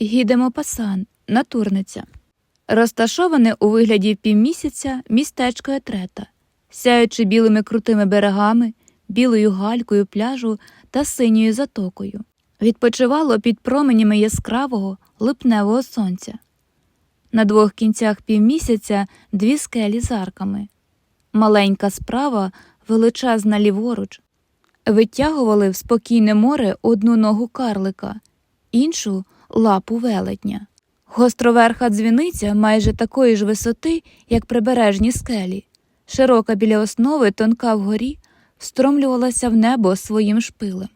Гідемо-Пасан, натурниця. Розташоване у вигляді півмісяця містечко Етрета, сяючи білими крутими берегами, білою галькою пляжу та синьою затокою. Відпочивало під променями яскравого липневого сонця. На двох кінцях півмісяця дві скелі з арками. Маленька справа, величезна ліворуч, витягували в спокійне море одну ногу карлика, іншу лапу велетня. Гостроверха дзвіниця майже такої ж висоти, як прибережні скелі, широка біля основи, тонка вгорі, встромлювалася в небо своїм шпилем.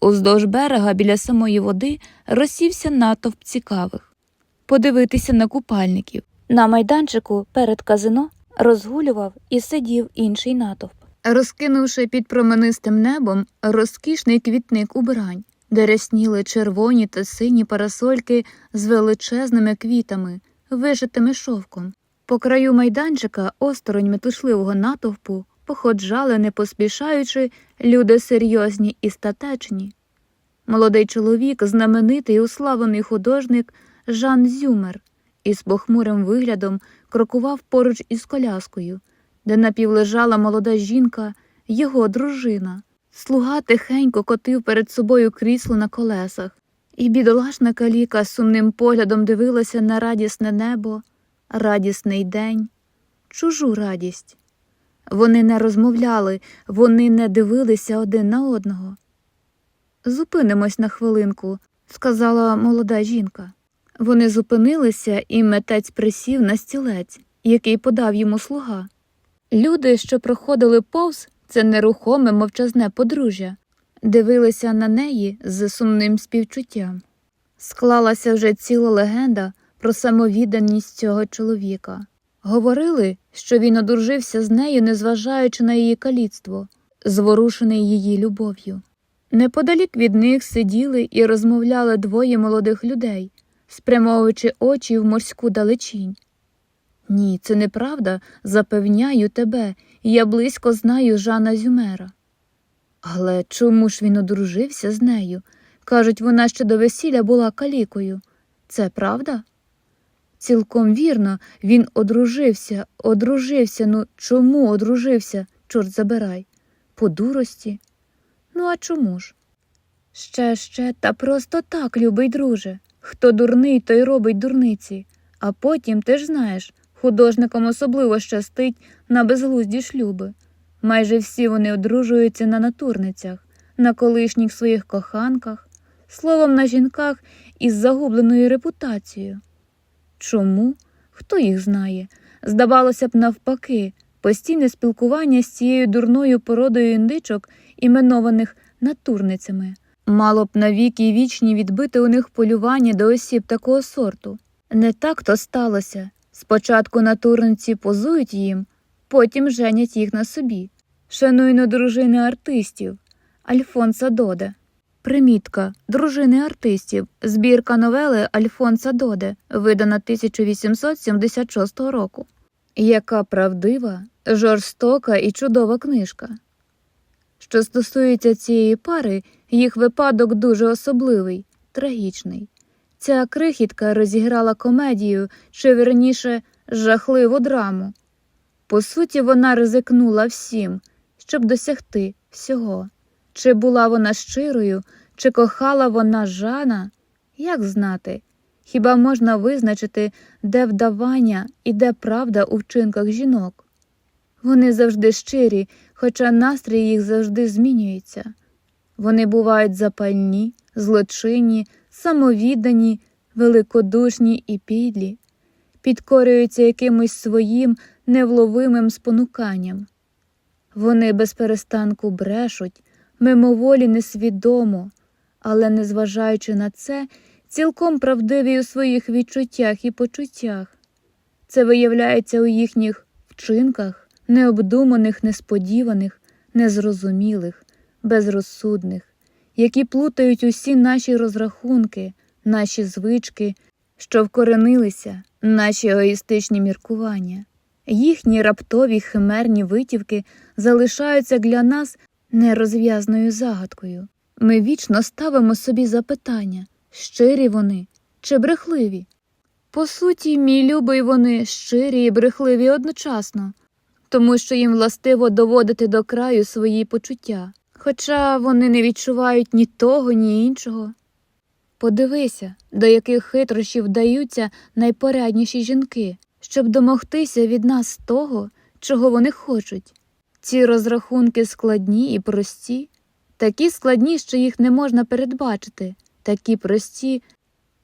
Уздовж берега біля самої води розсівся натовп цікавих. Подивитися на купальників. На майданчику перед казино розгулював і сидів інший натовп. Розкинувши під променистим небом розкішний квітник убрань, де рясніли червоні та сині парасольки з величезними квітами, вишитими шовком. По краю майданчика, осторонь метушливого натовпу, походжали, не поспішаючи, люди серйозні і статечні. Молодий чоловік, знаменитий уславлений художник Жан Зюмер, із похмурим виглядом крокував поруч із коляскою, де напівлежала молода жінка, його дружина. Слуга тихенько котив перед собою крісло на колесах, і бідолашна каліка сумним поглядом дивилася на радісне небо, радісний день, чужу радість. Вони не розмовляли, вони не дивилися один на одного. Зупинимось на хвилинку, сказала молода жінка. Вони зупинилися, і метець присів на стілець, який подав йому слуга. Люди, що проходили повз, це нерухоме мовчазне подружжя, дивилися на неї з сумним співчуттям. Склалася вже ціла легенда про самовідданість цього чоловіка. Говорили, що він одружився з нею, незважаючи на її каліцтво, зворушений її любов'ю. Неподалік від них сиділи і розмовляли двоє молодих людей, спрямовуючи очі в морську далечінь. Ні, це неправда, запевняю тебе, я близько знаю Жана Зюмера. Але чому ж він одружився з нею? Кажуть, вона ще до весілля була калікою. Це правда? Цілком вірно, він одружився, одружився. Ну чому одружився, чорт забирай? По дурості? Ну, а чому ж? Ще, ще, та просто так, любий друже. Хто дурний, той робить дурниці. А потім, ти ж знаєш, художникам особливо щастить на безглузді шлюби. Майже всі вони одружуються на натурницях, на колишніх своїх коханках, словом, на жінках із загубленою репутацією. Чому? Хто їх знає? Здавалося б, навпаки, постійне спілкування з цією дурною породою індичок, іменованих натурницями, мало б навіки вічні відбити у них полювання до осіб такого сорту. Не так то сталося. Спочатку натурниці позують їм, потім женять їх на собі. Шануйно дружини артистів Альфонса Доде. Примітка Дружини артистів. Збірка новели Альфонса Доде, видана 1876 року. Яка правдива, жорстока і чудова книжка. Що стосується цієї пари, їх випадок дуже особливий, трагічний. Ця крихітка розіграла комедію, чи верніше жахливу драму. По суті, вона ризикнула всім, щоб досягти всього. Чи була вона щирою, чи кохала вона Жана? Як знати? Хіба можна визначити, де вдавання і де правда у вчинках жінок? Вони завжди щирі, хоча настрій їх завжди змінюється. Вони бувають запальні, злочинні, самовіддані, великодушні і підлі, підкорюються якимось своїм невловимим спонуканням. Вони без перестанку брешуть, мимоволі несвідомо, але, незважаючи на це, цілком правдиві у своїх відчуттях і почуттях. Це виявляється у їхніх вчинках, необдуманих, несподіваних, незрозумілих, безрозсудних, які плутають усі наші розрахунки, наші звички, що вкоренилися, наші егоїстичні міркування. Їхні раптові химерні витівки залишаються для нас нерозв'язною загадкою. Ми вічно ставимо собі запитання, щирі вони чи брехливі? По суті, мій любий вони щирі і брехливі одночасно, тому що їм властиво доводити до краю свої почуття, хоча вони не відчувають ні того, ні іншого. Подивися, до яких хитрощів вдаються найпорядніші жінки, щоб домогтися від нас того, чого вони хочуть. Ці розрахунки складні і прості, такі складні, що їх не можна передбачити, такі прості,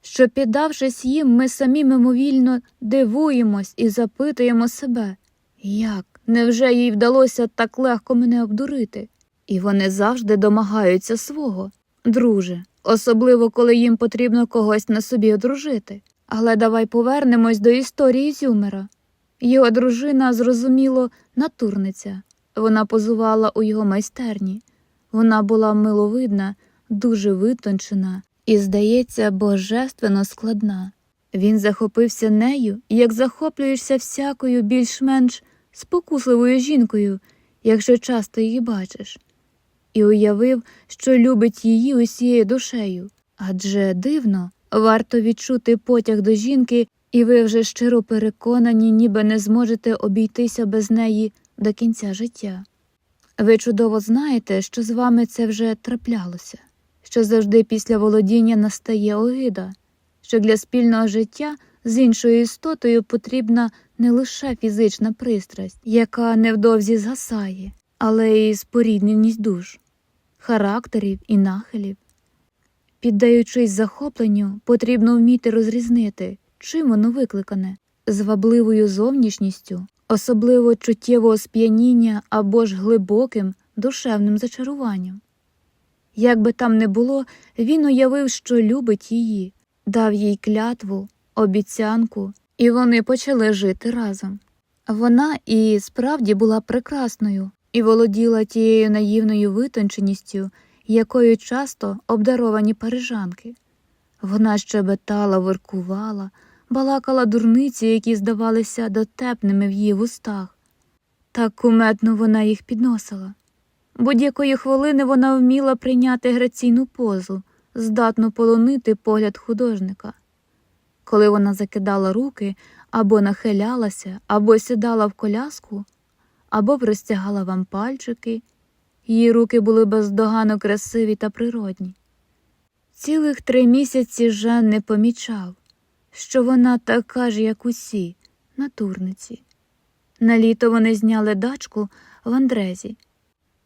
що, піддавшись їм, ми самі мимовільно дивуємось і запитуємо себе, як, невже їй вдалося так легко мене обдурити? І вони завжди домагаються свого, друже, особливо коли їм потрібно когось на собі одружити. Але давай повернемось до історії Зюмера. Його дружина, зрозуміло, натурниця. Вона позувала у його майстерні. Вона була миловидна, дуже витончена і, здається, божественно складна. Він захопився нею, як захоплюєшся всякою більш-менш спокусливою жінкою, якщо часто її бачиш, і уявив, що любить її усією душею. Адже дивно, варто відчути потяг до жінки, і ви вже щиро переконані, ніби не зможете обійтися без неї до кінця життя. Ви чудово знаєте, що з вами це вже траплялося, що завжди після володіння настає огида, що для спільного життя з іншою істотою потрібна не лише фізична пристрасть, яка невдовзі згасає, але й спорідненість душ, характерів і нахилів. Піддаючись захопленню, потрібно вміти розрізнити, чим воно викликане звабливою зовнішністю, особливо чуттєвого сп'яніння або ж глибоким душевним зачаруванням. Як би там не було, він уявив, що любить її, дав їй клятву, обіцянку, і вони почали жити разом. Вона і справді була прекрасною і володіла тією наївною витонченістю, якою часто обдаровані парижанки. Вона щебетала, воркувала, балакала дурниці, які здавалися дотепними в її вустах. Так куметно вона їх підносила. Будь-якої хвилини вона вміла прийняти граційну позу, здатну полонити погляд художника. Коли вона закидала руки або нахилялася, або сідала в коляску, або простягала вам пальчики, її руки були бездоганно красиві та природні. Цілих три місяці Жан не помічав, що вона така ж, як усі, натурниці. На літо вони зняли дачку в Андрезі.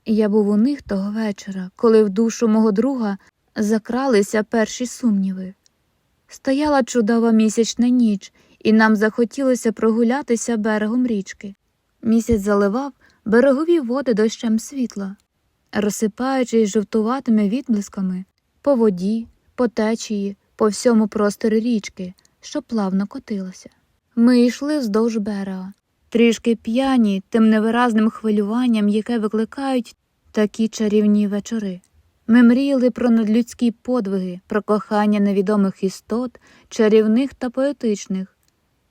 Я був у них того вечора, коли в душу мого друга закралися перші сумніви. Стояла чудова місячна ніч, і нам захотілося прогулятися берегом річки. Місяць заливав берегові води дощем світла, розсипаючись жовтуватими відблисками по воді, по течії, по всьому просторі річки, що плавно котилася. Ми йшли вздовж берега, трішки п'яні тим невиразним хвилюванням, яке викликають такі чарівні вечори. Ми мріяли про надлюдські подвиги, про кохання невідомих істот, чарівних та поетичних.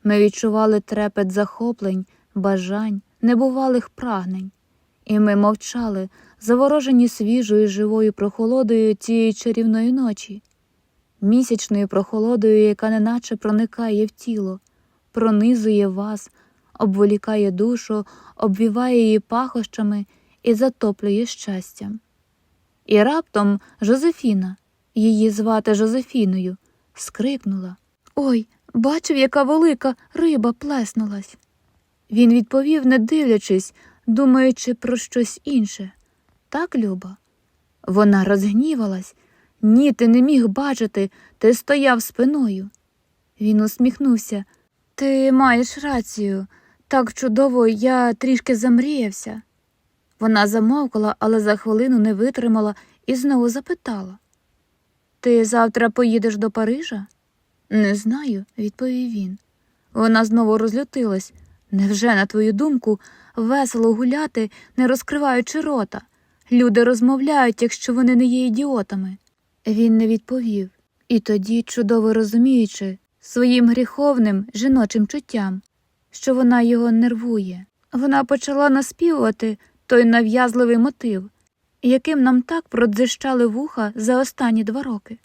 Ми відчували трепет захоплень, бажань, небувалих прагнень, і ми мовчали, заворожені свіжою живою прохолодою цієї чарівної ночі, місячною прохолодою, яка неначе проникає в тіло, пронизує вас, обволікає душу, обвіває її пахощами і затоплює щастям. І раптом Жозефіна, її звати Жозефіною, скрикнула Ой, бачив, яка велика риба плеснулась. Він відповів, не дивлячись, думаючи про щось інше. Так, Люба? Вона розгнівалась. Ні, ти не міг бачити, ти стояв спиною. Він усміхнувся. Ти маєш рацію. Так чудово, я трішки замріявся. Вона замовкла, але за хвилину не витримала і знову запитала Ти завтра поїдеш до Парижа? Не знаю, відповів він. Вона знову розлютилась. Невже, на твою думку, весело гуляти, не розкриваючи рота? Люди розмовляють, якщо вони не є ідіотами. Він не відповів, і тоді, чудово розуміючи, своїм гріховним жіночим чуттям, що вона його нервує, вона почала наспівувати той нав'язливий мотив, яким нам так продзищали вуха за останні два роки.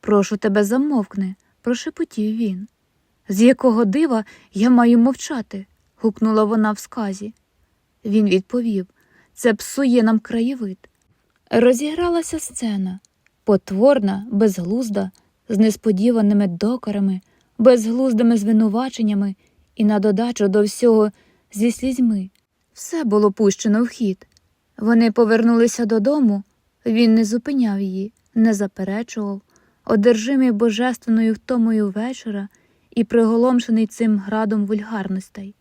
Прошу тебе, замовкни, прошепотів він. З якого дива я маю мовчати? гукнула вона в сказі. Він відповів це псує нам краєвид. Розігралася сцена потворна, безглузда, з несподіваними докорами, безглуздими звинуваченнями і на додачу до всього зі слізьми. Все було пущено в хід. Вони повернулися додому, він не зупиняв її, не заперечував, одержимий божественною втомою вечора і приголомшений цим градом вульгарностей.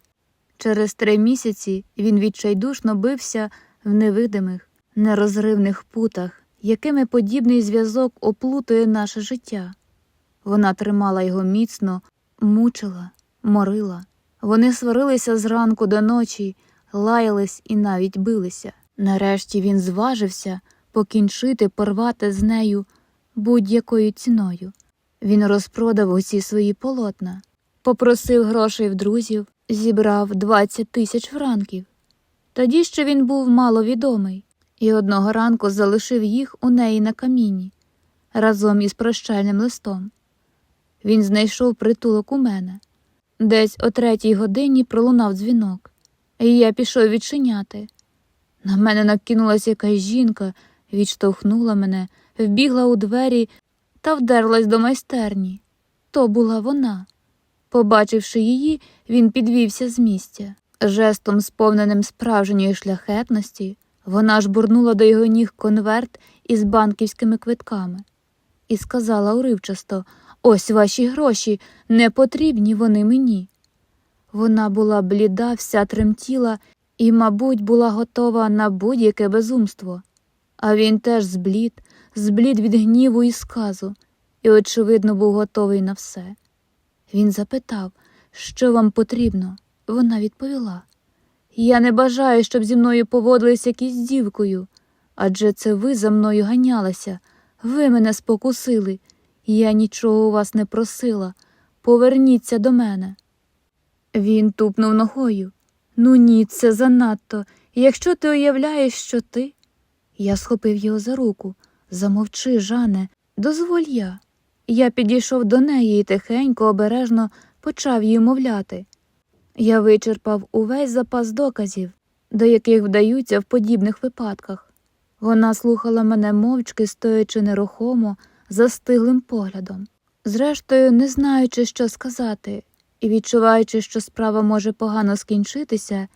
Через три місяці він відчайдушно бився в невидимих, нерозривних путах, якими подібний зв'язок оплутує наше життя. Вона тримала його міцно, мучила, морила. Вони сварилися зранку до ночі, лаялись і навіть билися. Нарешті він зважився покінчити порвати з нею будь-якою ціною. Він розпродав усі свої полотна, попросив грошей в друзів, зібрав 20 тисяч франків. Тоді ще він був маловідомий, і одного ранку залишив їх у неї на каміні разом із прощальним листом. Він знайшов притулок у мене. Десь о третій годині пролунав дзвінок, і я пішов відчиняти. На мене накинулася якась жінка, відштовхнула мене, вбігла у двері та вдерлась до майстерні. То була вона. Побачивши її, він підвівся з місця. Жестом, сповненим справжньої шляхетності, вона жбурнула до його ніг конверт із банківськими квитками і сказала уривчасто Ось ваші гроші, не потрібні вони мені. Вона була бліда, вся тремтіла і, мабуть, була готова на будь-яке безумство. А він теж зблід, зблід від гніву і сказу, і, очевидно, був готовий на все. Він запитав, що вам потрібно. Вона відповіла Я не бажаю, щоб зі мною поводились якісь дівкою, адже це ви за мною ганялися, ви мене спокусили. Я нічого у вас не просила. Поверніться до мене. Він тупнув ногою. Ну ні, це занадто. Якщо ти уявляєш, що ти. Я схопив його за руку. Замовчи, Жане, дозволь я. Я підійшов до неї і тихенько, обережно почав її мовляти. Я вичерпав увесь запас доказів, до яких вдаються в подібних випадках. Вона слухала мене мовчки, стоячи нерухомо, застиглим поглядом. Зрештою, не знаючи, що сказати, і відчуваючи, що справа може погано скінчитися,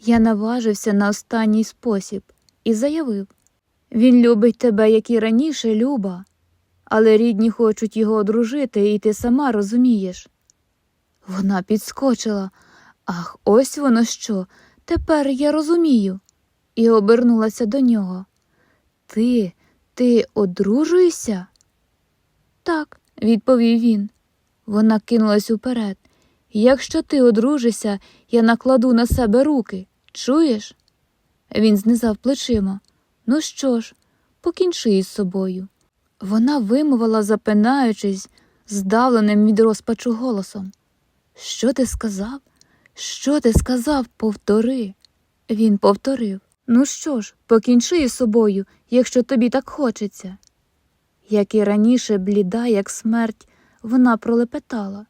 я наважився на останній спосіб і заявив він любить тебе, як і раніше, Люба, але рідні хочуть його одружити, і ти сама розумієш. Вона підскочила. Ах, ось воно що. Тепер я розумію. І обернулася до нього. Ти, ти одружуєшся? Так, відповів він. Вона кинулась уперед. Якщо ти одружишся, я накладу на себе руки. Чуєш? Він знизав плечима. Ну що ж, покінчи із собою. Вона вимовила, запинаючись, здавленим від розпачу голосом. Що ти сказав? Що ти сказав? Повтори. Він повторив. Ну що ж, покінчи із собою, якщо тобі так хочеться. Як і раніше, бліда, як смерть, вона пролепетала.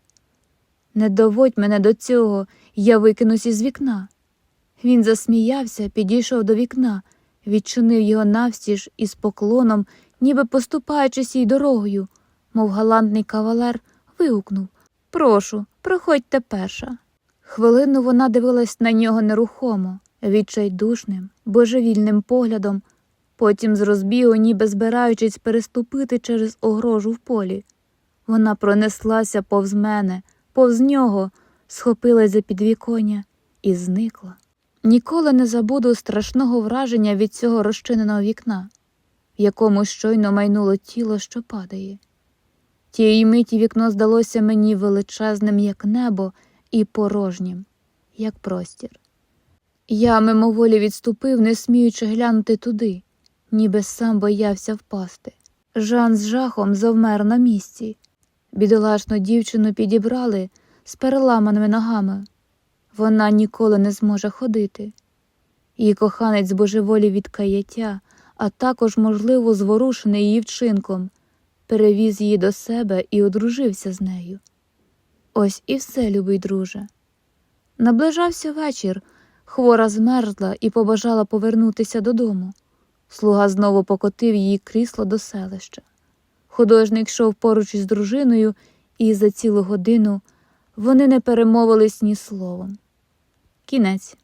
Не доводь мене до цього, я викинусь із вікна. Він засміявся, підійшов до вікна, відчинив його навстіж із поклоном, ніби поступаючись їй дорогою, мов галантний кавалер, вигукнув Прошу, проходьте перша. Хвилину вона дивилась на нього нерухомо, відчайдушним, божевільним поглядом, потім з розбігу, ніби збираючись переступити через огорожу в полі. Вона пронеслася повз мене, повз нього, схопилась за підвіконня і зникла. Ніколи не забуду страшного враження від цього розчиненого вікна, в якому щойно майнуло тіло, що падає. Тієї миті вікно здалося мені величезним, як небо, і порожнім, як простір. Я мимоволі відступив, не сміючи глянути туди, ніби сам боявся впасти. Жан з жахом завмер на місці. Бідолашну дівчину підібрали з переламаними ногами. Вона ніколи не зможе ходити. Її коханець божеволі від каяття, а також, можливо, зворушений її вчинком, перевіз її до себе і одружився з нею. Ось і все, любий друже. Наближався вечір, хвора змерзла і побажала повернутися додому. Слуга знову покотив її крісло до селища. Художник йшов поруч із дружиною, і за цілу годину вони не перемовились ні словом. Кінець.